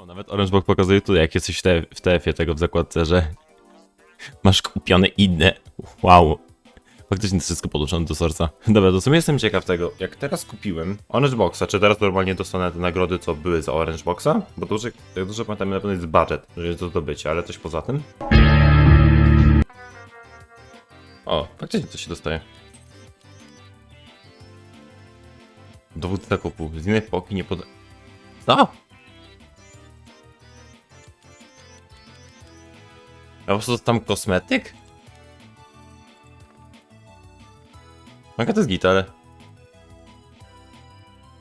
O, nawet Orange Box pokazuje tu, jak jesteś w, TF-ie tego w zakładce, że masz kupione inne. Wow. Faktycznie to wszystko podłączone do serca. Dobra, to w sumie jestem ciekaw tego, jak teraz kupiłem Orange Boxa, czy teraz normalnie dostanę te nagrody, co były za Orange Boxa? Bo to, jak dobrze pamiętam, na pewno jest budget, że jest do zdobycia, ale coś poza tym? O, faktycznie coś się dostaje. Dowód zakupu. Z innej epoki nie poda... Co? Po prostu tam kosmetyk? Jaka to jest git, ale...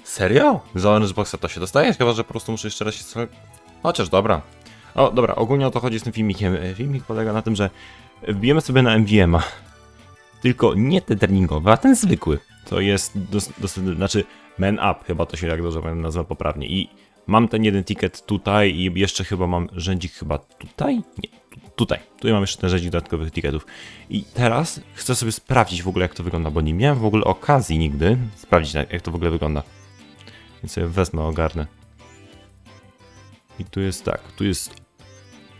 Serio? Za Orange to się dostaje? Chyba, że po prostu muszę jeszcze raz się... Chociaż dobra. O, dobra, ogólnie o to chodzi z tym filmikiem. E, Filmik polega na tym, że wbijemy sobie na MVM-a. Tylko nie ten treningowy, a ten zwykły. To jest znaczy man up, chyba to się jak dobrze nazywa poprawnie. I mam ten jeden ticket tutaj i jeszcze chyba mam rzędzik chyba tutaj? Nie, tutaj. Tutaj mam jeszcze ten rzędzik dodatkowych ticketów. I teraz chcę sobie sprawdzić w ogóle jak to wygląda, bo nie miałem w ogóle okazji nigdy sprawdzić jak to w ogóle wygląda. Więc sobie wezmę, ogarnę. I tu jest tak, tu jest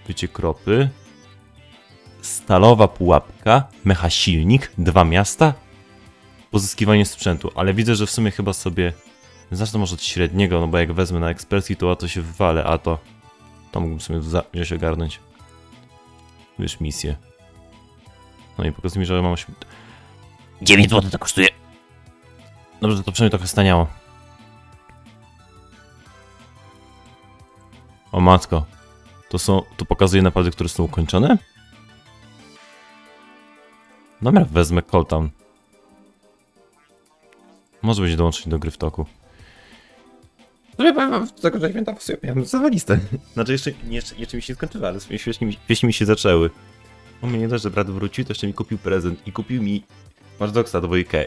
bycie kropy, stalowa pułapka, mecha silnik, dwa miasta, pozyskiwanie sprzętu, ale widzę, że w sumie chyba sobie zacznę może od średniego, no bo jak wezmę na ekspresji, to łatwo się wywalę, a to to mógłbym sobie wziąć ogarnąć. Wiesz, misję. No i pokazuje mi, że mam 8... 9 zł to kosztuje. Dobrze, to przynajmniej trochę staniało. O matko. To są, to pokazuje napady, które są ukończone? Dobra, wezmę Coltown. Może będzie dołączyć do gry w toku. Sobie powiem wam, tego, że święta sobie miałem zawalistę. Znaczy jeszcze, jeszcze, jeszcze mi się skończyły, ale świetnie, mi- mi się zaczęły. O mnie nie dość, że brat wrócił, to jeszcze mi kupił prezent i kupił mi Watch dwójkę.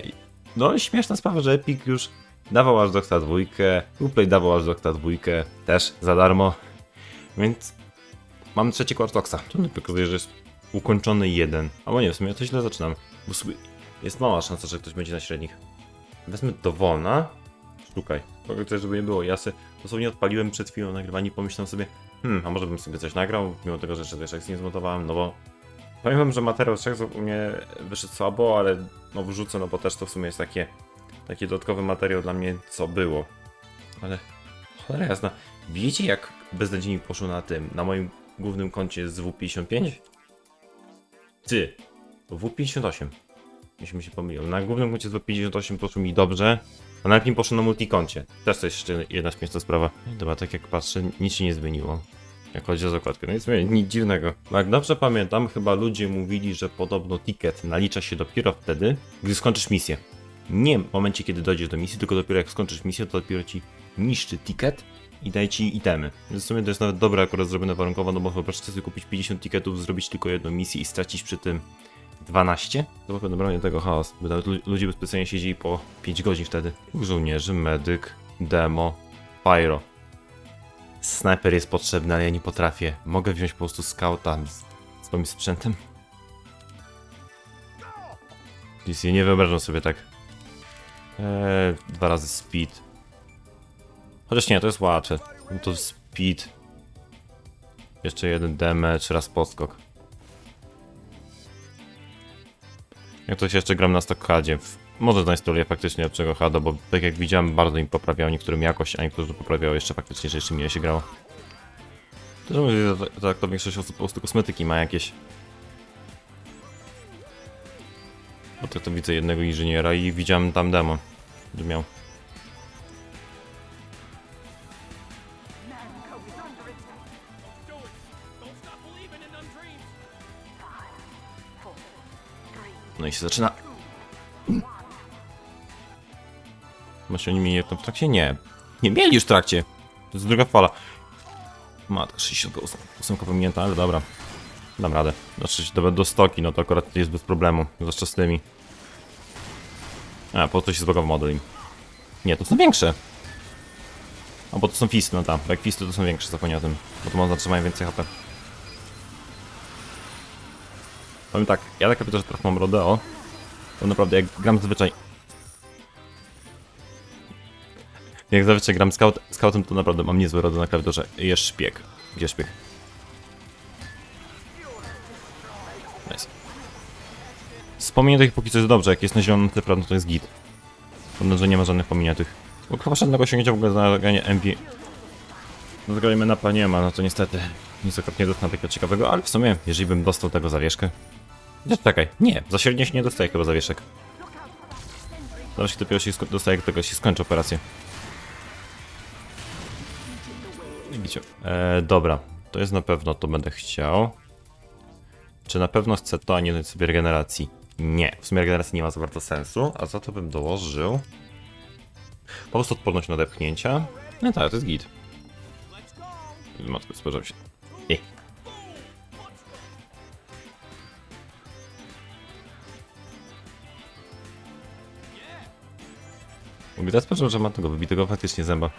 No śmieszna sprawa, że Epic już dawał Watch dwójkę, Uplay dawał Watch dwójkę, też za darmo. Więc mam trzeci Watch Dogsa. To mi pokazuje, że jest ukończony jeden. Albo nie, w sumie ja to źle zaczynam. Bo jest mała szansa, że ktoś będzie na średnich. Wezmę dowolna. Szukaj. Też, żeby nie było. Ja sobie dosłownie odpaliłem przed chwilą nagrywanie i pomyślałem sobie, hmm, a może bym sobie coś nagrał, mimo tego, że jeszcze nie zmontowałem, no bo powiem wam, że materiał z u mnie wyszedł słabo, ale no wrzucę, no bo też to w sumie jest takie, taki dodatkowy materiał dla mnie, co było. Ale cholera jasna, wiecie jak beznadziejnie poszło na tym, na moim głównym koncie z W55? Ty, W58. Jeśli mi się pomyliło. Na głównym koncie z W58 poszło mi dobrze, a nawet mi poszło na multikoncie. Też to jest jeszcze jedna śmieszna sprawa. Dobra, tak jak patrzę, nic się nie zmieniło. Jak chodzi o zakładkę. No nic, nic dziwnego. No Jak dobrze pamiętam, chyba ludzie mówili, że podobno ticket nalicza się dopiero wtedy, gdy skończysz misję. Nie w momencie, kiedy dojdziesz do misji, tylko dopiero jak skończysz misję, to dopiero ci niszczy ticket i daje ci itemy. W sumie to jest nawet dobre akurat zrobione warunkowo, no bo wyobraźcie sobie kupić 50 ticketów, zrobić tylko jedną misję i stracić przy tym 12? To byłoby normalnie tego chaos. By ludzie by specjalnie siedzieli po 5 godzin wtedy. Żołnierzy, medyk, demo, pyro. Snajper jest potrzebny, ale ja nie potrafię. Mogę wziąć po prostu skauta z swoim sprzętem? Nic nie wyobrażam sobie tak. Eee, dwa razy speed. Chociaż nie, to jest łatwe. No To speed. Jeszcze jeden damage, raz podskok. Ja się jeszcze gram na stockhadzie. Może zainstaluję faktycznie lepszego hada, bo tak jak widziałem, bardzo im poprawiał niektórym jakość, a niektórzy poprawiają jeszcze faktycznie, że jeszcze mniej się grało. To mówię, tak to większość osób po prostu kosmetyki ma jakieś. Bo tak to widzę jednego inżyniera i widziałem tam demo, że miał. No i się zaczyna. Może oni mieli to w trakcie? Nie. Nie mieli już w trakcie. To jest druga fala. Matka 68 ósemka pominięta, ale dobra. Dam radę. Znaczy do, do stoki, no to akurat jest bez problemu. Zwłaszcza z tymi. A, po to się zbagował model im. Nie, to są większe. A bo to są fisty, no tam. Jak fisty to są większe, zapomnij o tym. Bo to można trzymają więcej HP. Powiem tak, ja tak kapituję, że teraz mam rodeo. To naprawdę jak gram zazwyczaj... Jak zawsze gram scout, scoutem, to naprawdę mam niezłe rody na klawiaturze. Jest szpieg. Gdzie szpieg? Nice. Z pominiętych póki co jest dobrze, jak jest na zielonym tle, prawda, to jest git. Podobno, że nie ma żadnych pominiętych. Bo chyba żadnego osiągnięcia w ogóle zagranie MV. No zagrajmy na nie ma, no to niestety nic akurat nie dostanę takiego ciekawego, ale w sumie, jeżeli bym dostał tego zawieszkę... Czekaj, nie, za średnio się nie dostaje chyba zawieszek. Zaraz się dopiero się dostaje, jak się skończy operację. Widzicie. E, dobra, to jest na pewno, to będę chciał. Czy na pewno chcę to, a nie sobie regeneracji? Nie, w sumie regeneracji nie ma za bardzo sensu, a za to bym dołożył po prostu odporność na odepchnięcia. No tak, to jest git. Matko, spojrzałem się. Ej. Mówię, teraz patrzę, że ma tego wybitego faktycznie zęba.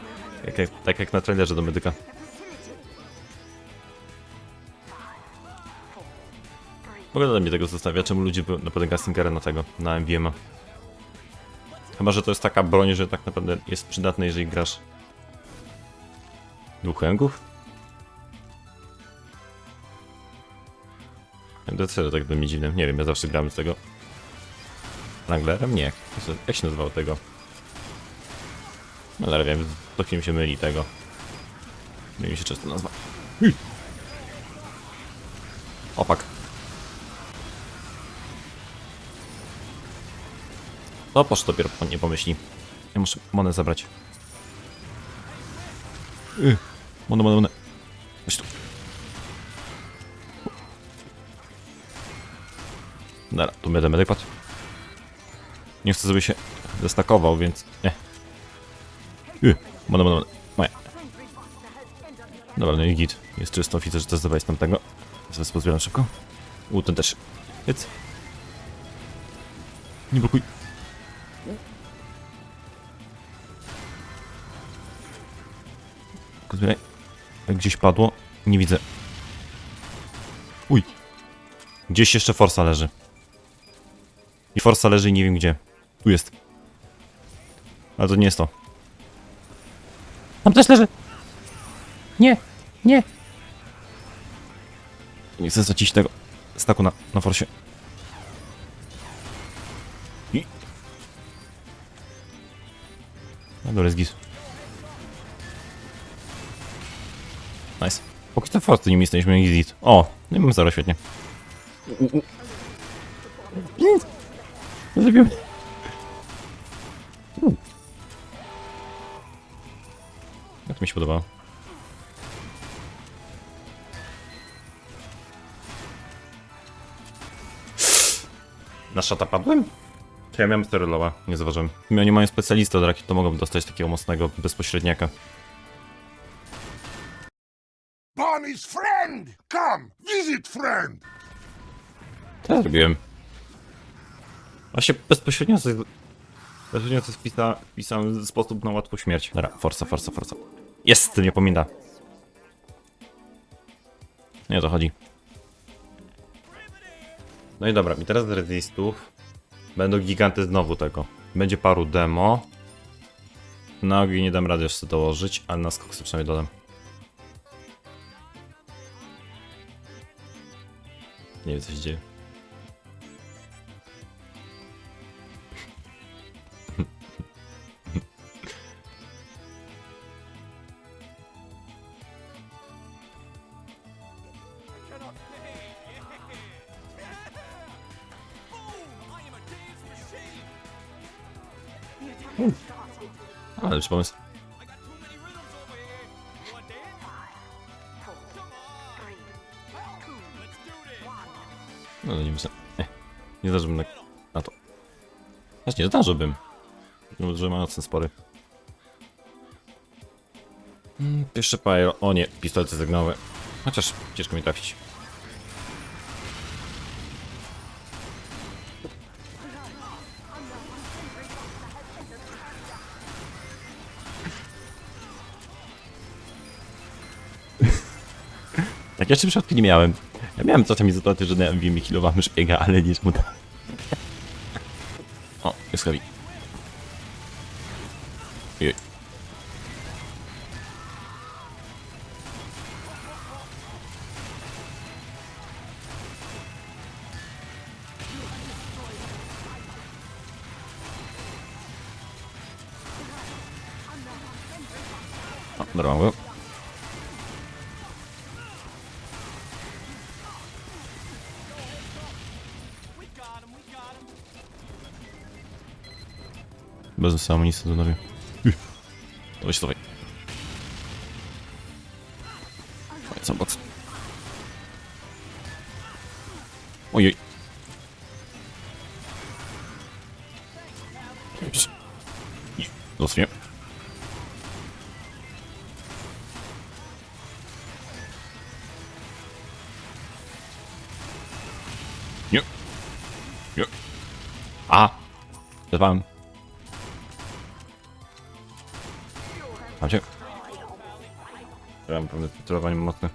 Jak, jak, tak jak na trailerze do medyka. Dodać mi tego zostawia, czemu ludzie napadają Stingera na tego, na MVM-a. Chyba, że to jest taka broń, że tak naprawdę jest przydatna, jeżeli grasz dwóch? To serio tak by mi dziwne. Nie wiem, ja zawsze grałem z tego. Langlerem? Nie. Jak się nazywał tego? Ale wiem, to film się myli tego. Myli się często nazwa. Opak. To poszło dopiero, nie pomyśli. Ja muszę monę zabrać. Y, Monę, monę, monę. Chodź tu. Dobra, tu będę medyk. Nie chcę, żeby się zestakował, więc nie. Y, monę, monę, monę. Moja. Dobra, no i git. Jest czysto, widzę, że to zdawać tamtego. Zaraz pozbieram szybko. U, ten też. Jedz. Nie blokuj. Zbieraj. Gdzieś padło, nie widzę. Uj. Gdzieś jeszcze Forsa leży. I Forsa leży i nie wiem gdzie. Tu jest. Ale to nie jest to. Tam też leży! Nie! Nie! Nie chcę zacić tego staku na, na Forsie. I... No dobra, zgis. Nice. Póki co Forsy nim jesteśmy easy. O, no i mamy zero, świetnie. Zrobiłem. Mi się podobało. Na szata padłem? Czy ja miałem sterylowa? Nie zauważyłem. Oni mają specjalistę od rakiet, to mogą dostać takiego mocnego bezpośredniaka. Bonnie's friend! Come, visit friend! Co ja zrobiłem? Właśnie bezpośrednio sobie... Bezpośrednio to spisa, pisałem sposób na łatwą śmierć. Dobra, forsa, forsa, forsa. Jest, nie pominda. Nie o to chodzi. No i dobra, i teraz z rezistów będą giganty znowu tego. Będzie paru demo. Na ogień nie dam rady jeszcze dołożyć, ale na skok sobie przynajmniej dodam. Nie wiem co się dzieje. Ale lepszy pomysł. No, no nie myślę. Nie, nie zdążyłbym na, na to. Właśnie, zdążyłbym. No, że ma ocen spory. Mm, Pierwszy pyro. O nie, pistolet sygnały. Chociaż ciężko mi trafić. Tak, ja w przypadku nie miałem. Ja miałem czasem izototy, że na mi healowałem szpiega, ale nie mu da. O, jest heavy. Jej. O. Bez amunicji do nowie. Dawaj się, dawaj. Dawaj, sam box. Ojej. Zostawię. Nie. Nie. A! Zerwałem. Mam cię. Ja mam pewne celowanie mocne.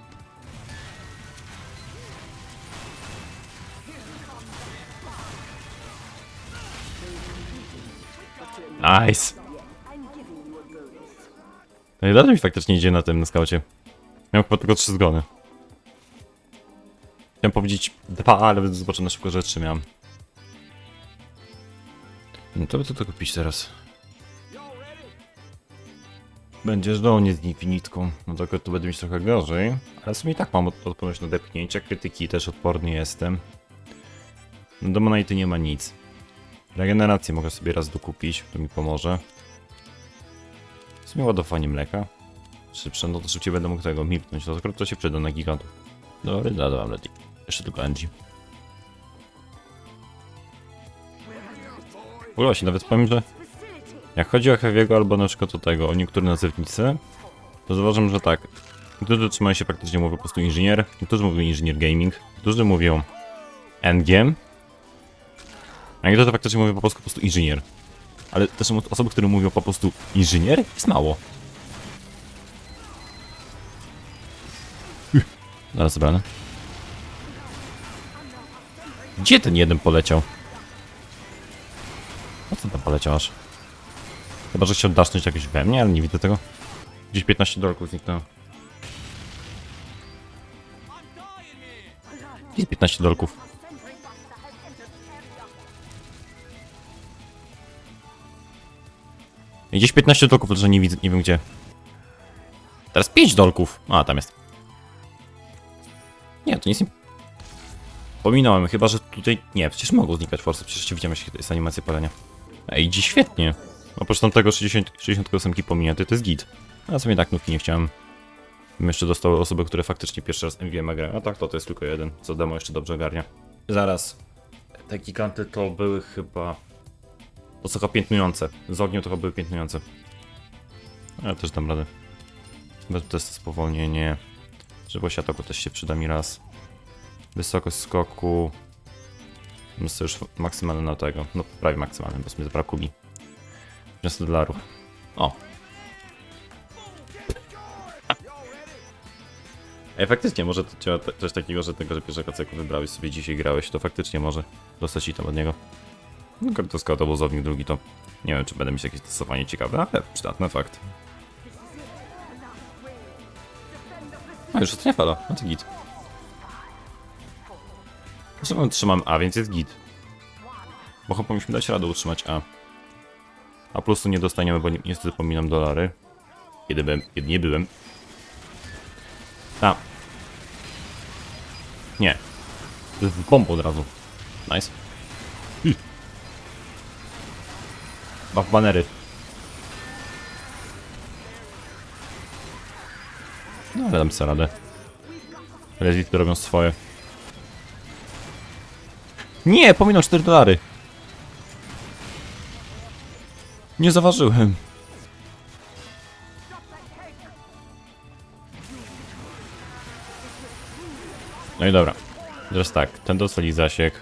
Nice! No i dlaczego mi faktycznie idzie na tym, na skaucie? Miałem chyba tylko trzy zgony. Chciałem powiedzieć dwa, ale zobaczę na szybko, że trzy miałem. No to by to kupić teraz. Będziesz do mnie z infinitką. No to tu będę mieć trochę gorzej. Ale w sumie i tak mam od- odporność na depchnięcia, krytyki też odporny jestem. No do Monity nie ma nic. Regenerację mogę sobie raz dokupić, to mi pomoże. W sumie ładowanie mleka. Szybsze, no to szybciej będę mógł tego milknąć. No to, to się przyda na gigantów. Dobry, dodam leci. Jeszcze tylko Angie. Udało się, nawet powiem, że jak chodzi o Heavy'ego albo na przykład o tego, o niektóre nazewnicy, to zauważam, że tak. Niektórzy trzymają się praktycznie mówią po prostu inżynier, niektórzy mówią inżynier gaming, niektórzy mówią endgame, a niektórzy faktycznie mówią po po prostu inżynier. Ale też osoby, które mówią po prostu inżynier, jest mało. Zaraz zebrane. Gdzie ten jeden poleciał? Po co tam poleciał aż? Chyba, że chciał dasznąć jakoś we mnie, ale nie widzę tego. Gdzieś 15 dolków zniknęło. Gdzie jest 15 dolków? Gdzieś 15 dolków, że nie widzę, nie wiem gdzie. Teraz 5 dolków. A, tam jest. Nie, to nic nie... Pominąłem, chyba że tutaj... Nie, przecież mogą znikać forsy, przecież widziałem, to jest animacja palenia. Ej, idzie świetnie. Oprócz tamtego 60, 68 pominięty, to jest git. A sobie tak nówki nie chciałem. Bym jeszcze dostał osoby, które faktycznie pierwszy raz MVM grają. A tak, to to jest tylko jeden, co demo jeszcze dobrze ogarnia. Zaraz. Te giganty to były chyba... To są chyba piętnujące. Z ogniu to chyba były piętnujące. Ale też dam radę. Bez testu spowolnienie. Żywość ataku też się przyda mi raz. Wysokość skoku. Myślę już maksymalne na tego. No prawie maksymalne, bo sobie zabrakło mi. 30 dolarów. O. Ej, faktycznie, może to te- coś takiego, że tego, że pierwszego ceku wybrałeś sobie dzisiaj grałeś, to faktycznie może dostać i tam od niego. No, to był zawodnik drugi, to nie wiem, czy będę mieć jakieś stosowanie ciekawe, ale przydatny fakt. A, już ostatnia fala, no to git. Zresztą trzymam A, więc jest git. Bo chyba powinniśmy dać radę utrzymać A. A plus tu nie dostaniemy, bo ni- niestety pominam dolary. Kiedy byłem, kiedy nie byłem. A. Nie. To jest bomba od razu. Nice. Hy. Buff banery. No ale dam sobie radę. Rezity robią swoje. Nie, pominął 4 dolary. Nie zauważyłem. No i dobra. Teraz tak, ten dostali zasięg.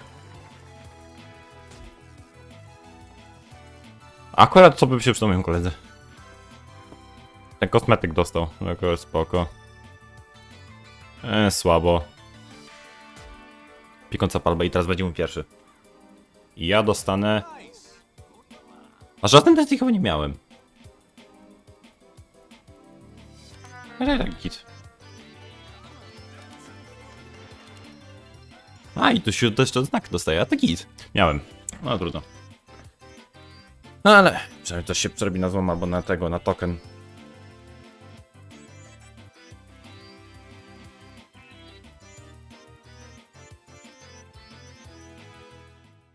Akurat co bym się przydał moim koledze. Ten kosmetyk dostał, jako jest spoko. E, słabo. Pikąca palba i teraz będzie mój pierwszy. Ja dostanę... A żaden test chyba nie miałem. Ale tak, git. A i tu się też ten znak dostaje, a to git. Miałem. No trudno. No ale przynajmniej to się przerobi na złom albo na tego, na token.